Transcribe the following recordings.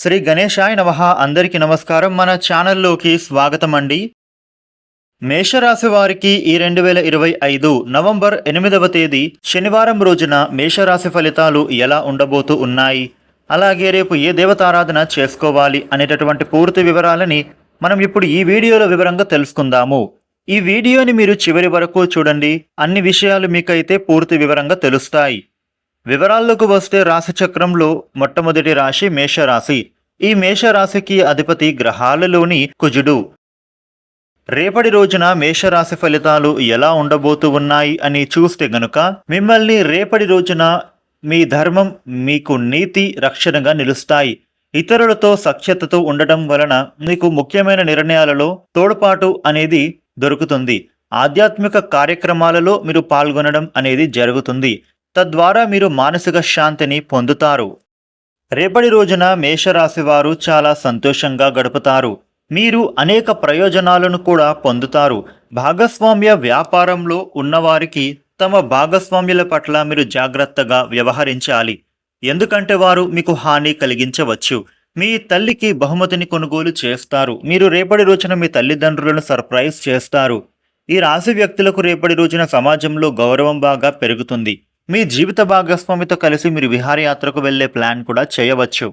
శ్రీ గణేశాయ నమ. అందరికీ నమస్కారం. మన ఛానల్లోకి స్వాగతం అండి మేషరాశి వారికి ఈ రెండు వేల ఇరవై ఐదు నవంబర్ ఎనిమిదవ తేదీ శనివారం రోజున మేషరాశి ఫలితాలు ఎలా ఉండబోతూ ఉన్నాయి? అలాగే రేపు ఏ దేవతారాధన చేసుకోవాలి అనేటటువంటి పూర్తి వివరాలని మనం ఇప్పుడు ఈ వీడియోలో వివరంగా తెలుసుకుందాము. ఈ వీడియోని మీరు చివరి వరకు చూడండి. అన్ని విషయాలు మీకైతే పూర్తి వివరంగా తెలుస్తాయి. వివరాల్లోకి వస్తే రాశి చక్రంలో మొట్టమొదటి రాశి మేషరాశి. ఈ మేషరాశికి అధిపతి గ్రహాలలోని కుజుడు. రేపటి రోజున మేషరాశి ఫలితాలు ఎలా ఉండబోతూ ఉన్నాయి అని చూస్తే గనుక మిమ్మల్ని రేపటి రోజున మీ ధర్మం మీకు నీతి రక్షణగా నిలుస్తాయి. ఇతరులతో సఖ్యతతో ఉండటం వలన మీకు ముఖ్యమైన నిర్ణయాలలో తోడ్పాటు అనేది దొరుకుతుంది. ఆధ్యాత్మిక కార్యక్రమాలలో మీరు పాల్గొనడం అనేది జరుగుతుంది. తద్వారా మీరు మానసిక శాంతిని పొందుతారు. రేపటి రోజున మేషరాశి వారు చాలా సంతోషంగా గడుపుతారు. మీరు అనేక ప్రయోజనాలను కూడా పొందుతారు. భాగస్వామ్య వ్యాపారంలో ఉన్నవారికి తమ భాగస్వామ్యుల పట్ల మీరు జాగ్రత్తగా వ్యవహరించాలి. ఎందుకంటే వారు మీకు హాని కలిగించవచ్చు. మీ తల్లికి బహుమతిని కొనుగోలు చేస్తారు. మీరు రేపటి రోజున మీ తల్లిదండ్రులను సర్ప్రైజ్ చేస్తారు. ఈ రాశి వ్యక్తులకు రేపటి రోజున సమాజంలో గౌరవం బాగా పెరుగుతుంది. మీ జీవిత భాగస్వామితో కలిసి మీరు విహారయాత్రకు వెళ్ళే ప్లాన్ కూడా చేయవచ్చు.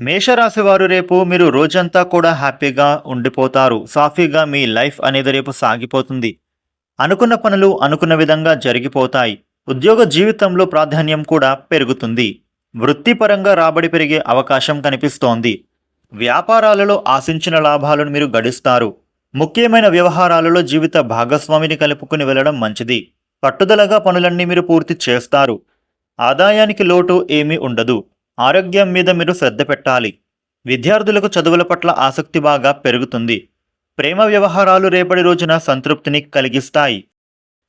మేషరాశి వారు రేపు మీరు రోజంతా కూడా హ్యాపీగా ఉండిపోతారు. సాఫీగా మీ లైఫ్ అనేది రేపు సాగిపోతుంది. అనుకున్న పనులు అనుకున్న విధంగా జరిగిపోతాయి. ఉద్యోగ జీవితంలో ప్రాధాన్యం కూడా పెరుగుతుంది. వృత్తిపరంగా రాబడి పెరిగే అవకాశం కనిపిస్తోంది. వ్యాపారాలలో ఆశించిన లాభాలను మీరు గడిస్తారు. ముఖ్యమైన వ్యవహారాలలో జీవిత భాగస్వామిని కలుపుకుని వెళ్ళడం మంచిది. పట్టుదలగా పనులన్నీ మీరు పూర్తి చేస్తారు. ఆదాయానికి లోటు ఏమీ ఉండదు. ఆరోగ్యం మీద మీరు శ్రద్ధ పెట్టాలి. విద్యార్థులకు చదువుల పట్ల ఆసక్తి బాగా పెరుగుతుంది. ప్రేమ వ్యవహారాలు రేపటి రోజున సంతృప్తిని కలిగిస్తాయి.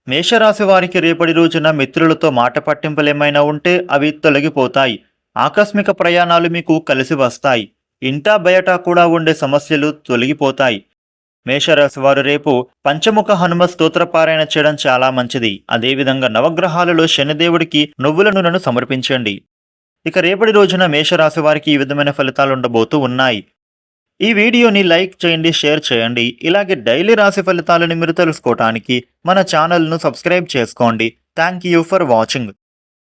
మేషరాశి వారికి రేపటి రోజున మిత్రులతో మాట పట్టింపులేమైనా ఉంటే అవి తొలగిపోతాయి. ఆకస్మిక ప్రయాణాలు మీకు కలిసి వస్తాయి. ఇంటా బయట కూడా ఉండే సమస్యలు తొలగిపోతాయి. మేషరాశి వారు రేపు పంచముఖ హనుమ స్తోత్రపారాయణ చేయడం చాలా మంచిది. అదేవిధంగా నవగ్రహాలలో శనిదేవుడికి నువ్వుల నూనెను సమర్పించండి. ఇక రేపటి రోజున మేషరాశి వారికి ఈ విధమైన ఫలితాలు ఉండబోతూ ఉన్నాయి. ఈ వీడియోని లైక్ చేయండి షేర్ చేయండి. ఇలాగే డైలీ రాశి ఫలితాలను మీరు తెలుసుకోవటానికి మన ఛానల్ను సబ్స్క్రైబ్ చేసుకోండి. Thank you for watching.